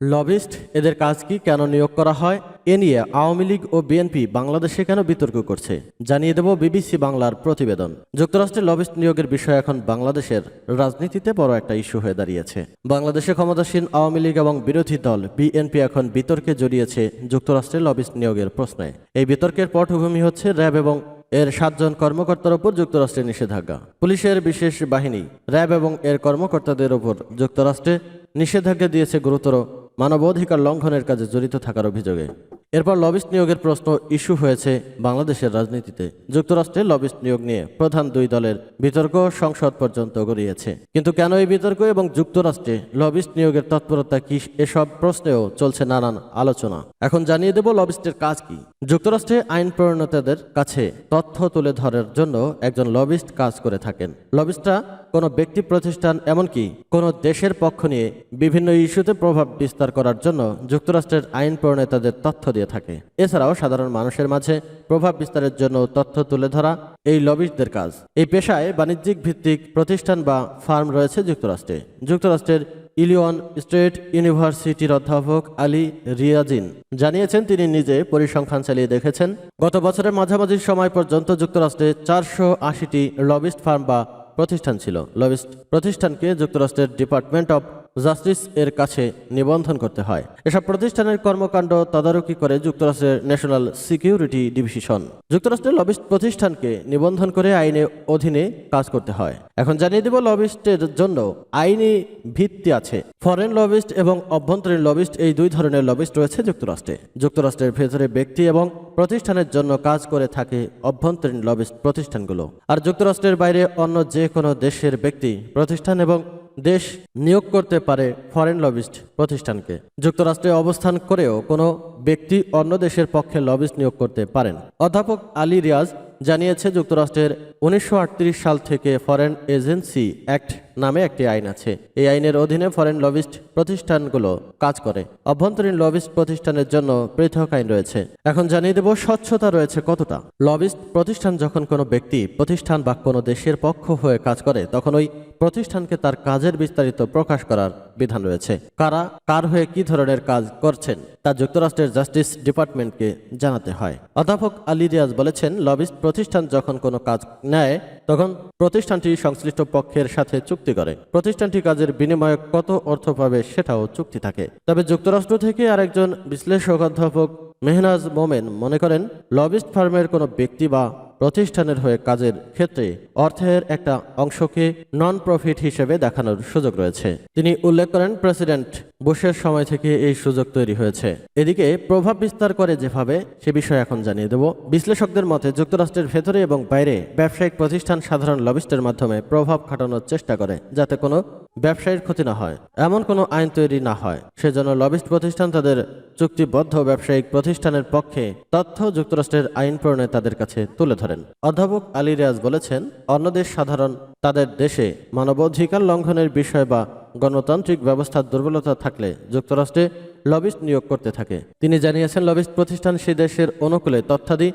Lobbyist, এদের কাজ কি কেন নিয়োগ করা হয়? এ নিয়ে আওয়ামী লীগ ও বিএনপি বাংলাদেশে কেন বিতর্ক করছে? জানিয়ে দেব বিবিসি বাংলার প্রতিবেদন। যুক্তরাষ্ট্রে লবিস্ট নিয়োগের বিষয় এখন বাংলাদেশের রাজনীতিতে বড় একটা ইস্যু হয়ে দাঁড়িয়েছে। বাংলাদেশে ক্ষমতাসীন আওয়ামী লীগ এবং বিরোধী দল বিএনপি এখন বিতর্কে জড়িয়েছে যুক্তরাষ্ট্রে লবিস্ট নিয়োগের প্রশ্নে। এই বিতর্কের পটভূমি হচ্ছে র্যাব এবং এর সাতজন কর্মকর্তার উপর যুক্তরাষ্ট্রের নিষেধাজ্ঞা। পুলিশের বিশেষ বাহিনী, র্যাব এবং এর কর্মকর্তাদের উপর যুক্তরাষ্ট্রে নিষেধাজ্ঞা দিয়েছে গুরুতর মানবাধিকার লঙ্ঘনের কাজে জড়িত থাকার অভিযোগে। এরপর লবিস্ট নিয়োগের প্রশ্ন ইস্যু হয়েছে বাংলাদেশের রাজনীতিতে। যুক্তরাষ্ট্রে লবিস্ট নিয়োগ নিয়ে প্রধান দুই দলের বিতর্ক সংসদ পর্যন্ত গড়িয়েছে। কিন্তু কেন এই বিতর্ক এবং যুক্তরাষ্ট্রে লবিস্ট নিয়োগের তৎপরতা কি এসব প্রশ্নেও চলছে নানান আলোচনা। এখন জানিয়ে দেব লবিস্টের কাজ কি। যুক্তরাষ্ট্রে আইন প্রণেতাদের কাছে তথ্য তুলে ধরার জন্য একজন লবিস্ট কাজ করে থাকেন। লবিস্টরা কোনো ব্যক্তি প্রতিষ্ঠান এমনকি কোনো দেশের পক্ষ নিয়ে বিভিন্ন ইস্যুতে প্রভাব বিস্তার করার জন্য যুক্তরাষ্ট্রের আইন প্রণেতাদের তথ্য দিয়ে থাকে। এছাড়াও সাধারণ মানুষের মাঝে প্রভাব বিস্তারের জন্য তথ্য তুলে ধরা এই লবিস্টদের কাজ। এই পেশায় বাণিজ্যিক ভিত্তিক প্রতিষ্ঠান বা ফার্ম রয়েছে যুক্তরাষ্ট্রে। যুক্তরাষ্ট্রের ইলিয়ন স্টেট ইউনিভার্সিটির অধ্যাপক আলী রিয়াজিন জানিয়েছেন, তিনি নিজে পরিসংখ্যান চালিয়ে দেখেছেন, গত বছরের মাঝামাঝি সময় পর্যন্ত যুক্তরাষ্ট্রে চারশো আশিটি লবিস্ট ফার্ম বা প্রতিষ্ঠান ছিল। লবিস্ট প্রতিষ্ঠানকে যুক্তরাষ্ট্রের ডিপার্টমেন্ট অব জাস্টিস এর কাছে নিবন্ধন করতে হয়। এসব প্রতিষ্ঠানের কর্মকাণ্ড তদারকি করে যুক্তরাষ্ট্রের ন্যাশনাল সিকিউরিটি ডিভিশন। যুক্তরাষ্ট্রের লবিস্ট প্রতিষ্ঠানকে নিবন্ধন করে আইনে অধীনে কাজ করতে হয়। এখন জানিয়ে দেব লবিস্টের জন্য আইনি ভিত্তি আছে। ফরেন লবিস্ট এবং অভ্যন্তরীণ লবিস্ট এই দুই ধরনের লবিস্ট রয়েছে যুক্তরাষ্ট্রে। যুক্তরাষ্ট্রের ভেতরে ব্যক্তি এবং প্রতিষ্ঠানের জন্য কাজ করে থাকে অভ্যন্তরীণ লবিস্ট প্রতিষ্ঠানগুলো। আর যুক্তরাষ্ট্রের বাইরে অন্য যে কোনো দেশের ব্যক্তি, প্রতিষ্ঠান এবং দেশ নিয়োগ করতে পারে ফরেন লবিস্ট প্রতিষ্ঠানকে। যুক্তরাষ্ট্রে অবস্থান করেও কোনো ব্যক্তি অন্য দেশের পক্ষে লবিস্ট নিয়োগ করতে পারেন। অধ্যাপক আলী রিয়াজ জানিয়েছে, যুক্তরাষ্ট্রের উনিশশো আটত্রিশ সাল থেকে ফরেন এজেন্সি অ্যাক্ট নামে একটি আইন আছে। এই আইনের অধীনে ফরেন লবিস্ট প্রতিষ্ঠানগুলো কাজ করে। অভ্যন্তরীণ লবিস্ট প্রতিষ্ঠানের জন্য পৃথক আইন রয়েছে। এখন জানিয়ে দেব, স্বচ্ছতা রয়েছে কতটা। লবিস্ট প্রতিষ্ঠান যখন কোনো ব্যক্তি, প্রতিষ্ঠান বা কোনো দেশের পক্ষ হয়ে কাজ করে, তখন ওই প্রতিষ্ঠানকে তার কাজের বিস্তারিত প্রকাশ করার বিধান রয়েছে। কারা, কার হয়ে কি ধরনের কাজ করছেন, তা যুক্তরাষ্ট্রের জাস্টিস ডিপার্টমেন্টকে জানাতে হয়। অধ্যাপক আলী রিয়াজ বলেছেন লবিস্ট প্রতিষ্ঠান যখন কোনো কাজ নেয় তখন প্রতিষ্ঠানটি সংশ্লিষ্ট পক্ষের সাথে চুক্তি করে। প্রতিষ্ঠানটি কাজের বিনিময়ে কত অর্থ পাবে সেটাও চুক্তি থাকে। তবে যুক্তরাষ্ট্র থেকে আরেকজন বিশ্লেষক অধ্যাপক মেহনাজ মোমেন মনে করেন, লবিস্ট ফার্মের কোনো ব্যক্তি বা প্রতিষ্ঠানের হয়ে কাজের ক্ষেত্রে অর্থের একটা অংশকে নন প্রফিট হিসেবে দেখানোর সুযোগ রয়েছে। তিনি উল্লেখ করেন, প্রেসিডেন্ট বুশের সময় থেকে এই সুযোগ তৈরি হয়েছে। এদিকে প্রভাব বিস্তার করে যেভাবে, সে বিষয়ে এখন জানিয়ে দেব। বিশ্লেষকদের মতে, যুক্তরাষ্ট্রের ভেতরে এবং বাইরে ব্যবসায়িক প্রতিষ্ঠান সাধারণ লবিস্টের মাধ্যমে প্রভাব খাটানোর চেষ্টা করে, যাতে কোনো ব্যবসায়ীর ক্ষতি না হয়, এমন কোনো আইন তৈরি না হয়। সেজন্য লবিস্ট প্রতিষ্ঠান তাদের চুক্তিবদ্ধ ব্যবসায়িক প্রতিষ্ঠানের পক্ষে তথ্য যুক্তরাষ্ট্রের আইন প্রণেতাদের কাছে তুলে ধরেন। অধ্যাপক আলী রিয়াজ বলেছেন, অন্য দেশ সাধারণ, তাদের দেশে মানবাধিকার লঙ্ঘনের বিষয় বা গণতান্ত্রিক ব্যবস্থার দুর্বলতা থাকলে যুক্তরাষ্ট্রে লবিস্ট নিয়োগ করতে থাকে। তিনি জানিয়েছেন, লবিস্ট প্রতিষ্ঠান সেই দেশের অনুকূলে তথ্যাদি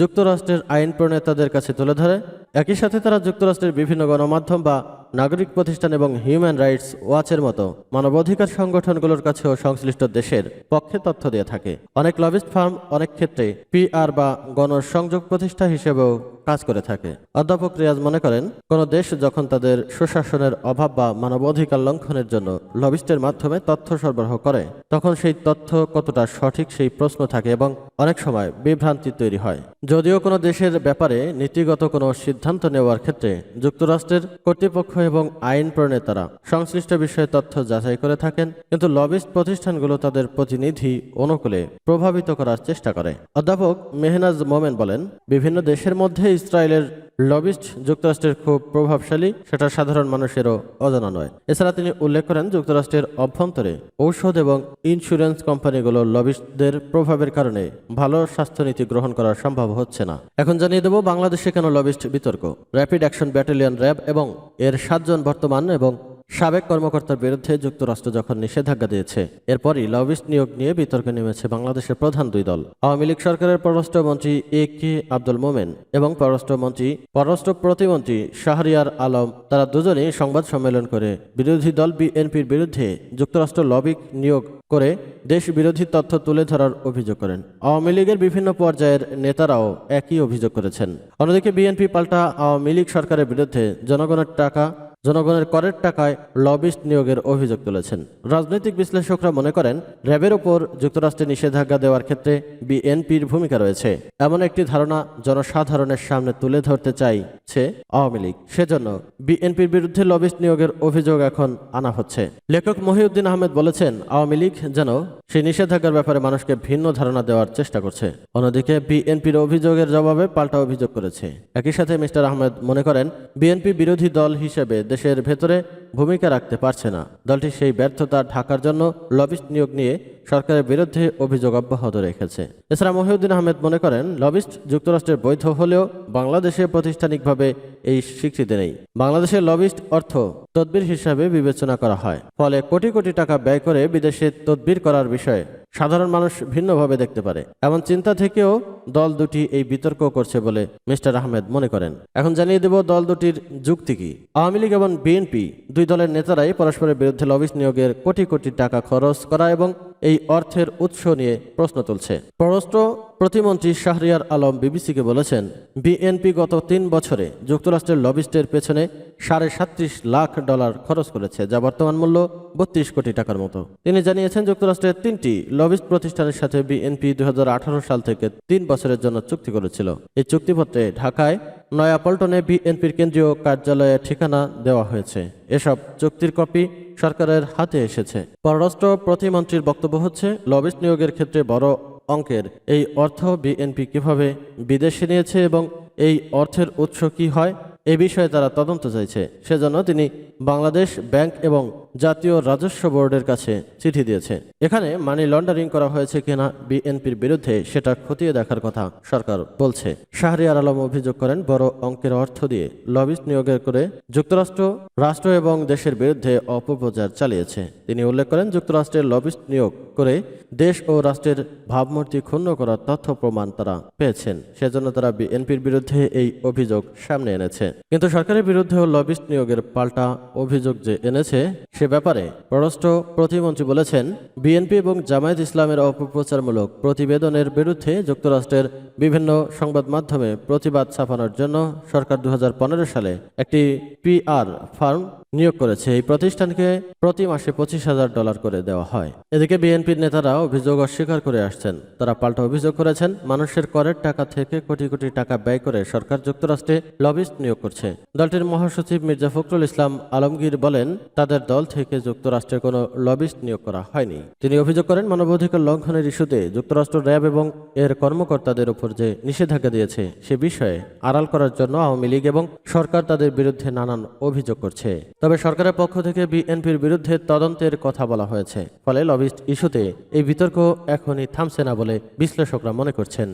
যুক্তরাষ্ট্রের আইন প্রণেতাদের কাছে তুলে ধরে। একই সাথে তারা যুক্তরাষ্ট্রের বিভিন্ন গণমাধ্যম বা নাগরিক প্রতিষ্ঠান এবং হিউম্যান রাইটস ওয়াচের মতো মানবাধিকার সংগঠনগুলোর কাছেও সংশ্লিষ্ট দেশের পক্ষে তথ্য দিয়ে থাকে। অনেক লবিস্ট ফার্ম অনেক ক্ষেত্রে পিআর বা গণসংযোগ প্রতিষ্ঠা হিসেবেও কাজ করে থাকে। অধ্যাপক রিয়াজ মনে করেন, কোনো দেশ যখন তাদের সুশাসনের অভাব বা মানবাধিকার লঙ্ঘনের জন্য লবিস্টের মাধ্যমে তথ্য সরবরাহ করে, তখন সেই তথ্য কতটা সঠিক সেই প্রশ্ন থাকে এবং অনেক সময় বিভ্রান্তি তৈরি হয়। যদিও কোনো দেশের ব্যাপারে নীতিগত কোনো সিদ্ধান্ত নেওয়ার ক্ষেত্রে যুক্তরাষ্ট্রের কর্তৃপক্ষ এবং আইন প্রণেতারা সংশ্লিষ্ট বিষয়ে তথ্য যাচাই করে থাকেন, কিন্তু লবিস্ট প্রতিষ্ঠানগুলো তাদের প্রতিনিধি অনুকূলে প্রভাবিত করার চেষ্টা করে। অধ্যাপক মেহনাজ মোমেন বলেন, বিভিন্ন দেশের মধ্যে ইসরায়েলের লবিস্ট যুক্তরাষ্ট্রের খুব প্রভাবশালী, সেটা সাধারণ মানুষেরও অজানা নয়। এছাড়া তিনি উল্লেখ করেন, যুক্তরাষ্ট্রের অভ্যন্তরে ঔষধ এবং ইন্স্যুরেন্স কোম্পানিগুলো লবিস্টদের প্রভাবের কারণে ভালো স্বাস্থ্যনীতি গ্রহণ করা সম্ভব হচ্ছে না। এখন জানিয়ে দেব, বাংলাদেশে কেন লবিস্ট বিতর্ক? র্যাপিড অ্যাকশন ব্যাটালিয়ন র্যাব এবং এর সাতজন বর্তমান এবং সাবেক কর্মকর্তার বিরুদ্ধে যুক্তরাষ্ট্র যখন নিষেধাজ্ঞা দিয়েছে, এরপরই লবিস্ট নিয়োগ নিয়ে বিতর্কে নেমেছে বাংলাদেশের প্রধান দুই দল। আওয়ামী লীগ সরকারের পররাষ্ট্রমন্ত্রী এ কে আব্দুল মোমেন এবং পররাষ্ট্রমন্ত্রী পররাষ্ট্র প্রতিমন্ত্রী শাহরিয়ার আলম, তারা দুজনেই সংবাদ সম্মেলন করে বিরোধী দল বিএনপির বিরুদ্ধে যুক্তরাষ্ট্র লবিক নিয়োগ করে দেশ বিরোধী তথ্য তুলে ধরার অভিযোগ করেন। আওয়ামী লীগের বিভিন্ন পর্যায়ের নেতারাও একই অভিযোগ করেছেন। অন্যদিকে বিএনপি পাল্টা আওয়ামী লীগ সরকারের বিরুদ্ধে জনগণের টাকা জনগণের করের টাকায় লবিস্ট নিয়োগের অভিযোগ তুলেছেন। রাজনৈতিক বিশ্লেষকরা মনে করেন, র্যাবের ওপর যুক্তরাষ্ট্রে নিষেধাজ্ঞা দেওয়ার ক্ষেত্রে বিএনপির ভূমিকা রয়েছে। এমন একটি ধারণা জনসাধারণের সামনে তুলে ধরতে চাইছে আওয়ামী লীগ। সেজন্য বিএনপির বিরুদ্ধে লবিস্ট নিয়োগের অভিযোগ এখন আনা হচ্ছে। লেখক মহিউদ্দিন আহমেদ বলেছেন, আওয়ামী লীগ যেন সেই নিষেধাজ্ঞার ব্যাপারে মানুষকে ভিন্ন ধারণা দেওয়ার চেষ্টা করছে। অন্যদিকে বিএনপির অভিযোগের জবাবে পাল্টা অভিযোগ করেছে। একই সাথে মিস্টার আহমেদ মনে করেন, বিএনপি বিরোধী দল হিসেবে দেশের ভেতরে ভূমিকা রাখতে পারছে না। দলটি সেই ব্যর্থতা ঢাকার জন্য লবিস্ট নিয়োগ নিয়ে সরকারের বিরুদ্ধে অভিযোগ অব্যাহত রেখেছে। এছাড়া মহিউদ্দিন আহমেদ মনে করেন, লবিস্ট যুক্তরাষ্ট্রের বৈধ হলেও বাংলাদেশে প্রাতিষ্ঠানিকভাবে এই স্বীকৃতি নেই। বাংলাদেশের লবিস্ট অর্থ তদবির হিসাবে বিবেচনা করা হয়। ফলে কোটি কোটি টাকা ব্যয় করে বিদেশে তদবির করার বিষয়ে সাধারণ মানুষ ভিন্নভাবে দেখতে পারে। এমন চিন্তা থেকেও দল দুটি এই বিতর্ক করছে বলে মিস্টার আহমেদ মনে করেন। এখন জানিয়ে দেব দল দুটির যুক্তি কি। আওয়ামী লীগ এবং বিএনপি দুই দলের নেতারাই পরস্পরের বিরুদ্ধে লবিস্ট নিয়োগের কোটি কোটি টাকা খরচ করা এবং এই অর্থের উৎস নিয়ে প্রশ্ন তুলছে। পররাষ্ট্র প্রতিমন্ত্রী শাহরিয়ার আলম বিবিসিকে বলেছেন, বিএনপি গত তিন বছরে যুক্তরাষ্ট্রের লবিস্টের পেছনে সাড়ে সাত্রিশ লাখ ডলার খরচ করেছে, যা বর্তমান মূল্য বত্রিশ কোটি টাকার মতো। তিনি জানিয়েছেন যুক্তরাষ্ট্রের তিনটি লবিস্ট প্রতিষ্ঠানের সাথে বিএনপি দুই হাজার আঠারো সাল থেকে তিন বছরের জন্য চুক্তি করেছিল। এই চুক্তিপত্রে ঢাকায় নয়াপল্টনে বিএনপির কেন্দ্রীয় কার্যালয়ে ঠিকানা দেওয়া হয়েছে। এসব চুক্তির কপি সরকারের হাতে এসেছে। পররাষ্ট্র প্রতিমন্ত্রীর বক্তব্য হচ্ছে, লবিস্ট নিয়োগের ক্ষেত্রে বড় অঙ্কের। এই অর্থ বিএনপি কীভাবে বিদেশে নিয়েছে এবং এই অর্থের উৎস কি হয়, এ বিষয়ে তারা তদন্ত চাইছে। সেজন্য তিনি বাংলাদেশ ব্যাংক এবং জাতীয় রাজস্ব বোর্ডের কাছে চিঠি দিয়েছে। এখানে মানি লন্ডারিং করা হয়েছে কিনা বিএনপির বিরুদ্ধে সেটা খতিয়ে দেখার কথা সরকার বলছে। শাহরিয়ার আলম অভিযোগ করেন, বড় অঙ্কের অর্থ দিয়ে লবিস্ট নিয়োগের করে যুক্তরাষ্ট্র, রাষ্ট্র এবং দেশের বিরুদ্ধে অপপ্রচার চালিয়েছে। তিনি উল্লেখ করেন, যুক্তরাষ্ট্রের লবিস্ট নিয়োগ করে দেশ ও রাষ্ট্রের ভাবমূর্তি ক্ষুণ্ণ করার তথ্য প্রমাণ তারা পেয়েছেন। সেজন্য তারা বিএনপির বিরুদ্ধে এই অভিযোগ সামনে এনেছে। কিন্তু সরকারের বিরুদ্ধেও লবিস্ট নিয়োগের পাল্টা অভিযোগ যে এনেছে সে ব্যাপারে পররাষ্ট্র প্রতিমন্ত্রী বলেছেন, বিএনপি এবং জামায়াত ইসলামের অপপ্রচারমূলক প্রতিবেদনের বিরুদ্ধে যুক্তরাষ্ট্রের বিভিন্ন সংবাদ মাধ্যমে প্রতিবাদ ছাপানোর জন্য সরকার দু হাজার পনেরো সালে একটি পিআর ফার্ম নিয়োগ করেছে। এই প্রতিষ্ঠানকে প্রতি মাসে পঁচিশ হাজার ডলার করে দেওয়া হয়। এদিকে বিএনপির নেতারা অভিযোগ অস্বীকার করে আসছেন। তারা পাল্টা অভিযোগ করেছেন, মানুষের করের টাকা থেকে কোটি কোটি টাকা ব্যয় করে সরকার যুক্তরাষ্ট্রে লবিস্ট নিয়োগ করছে। দলটির মহাসচিব মির্জা ফখরুল ইসলাম আলমগীর বলেন, তাদের দল থেকে যুক্তরাষ্ট্রে কোনো লবিস্ট নিয়োগ করা হয়নি। তিনি অভিযোগ করেন, মানবাধিকার লঙ্ঘনের ইস্যুতে যুক্তরাষ্ট্র র্যাব এবং এর কর্মকর্তাদের উপর যে নিষেধাজ্ঞা দিয়েছে, সে বিষয়ে আড়াল করার জন্য আওয়ামী লীগ এবং সরকার তাদের বিরুদ্ধে নানান অভিযোগ করছে। তবে সরকারের পক্ষ থেকে বিএনপির বিরুদ্ধে তদন্তের কথা বলা হয়েছে। ফলে লবিস্ট ইস্যুতে এই বিতর্ক এখনই থামছে না বলে বিশ্লেষকরা মনে করছেন।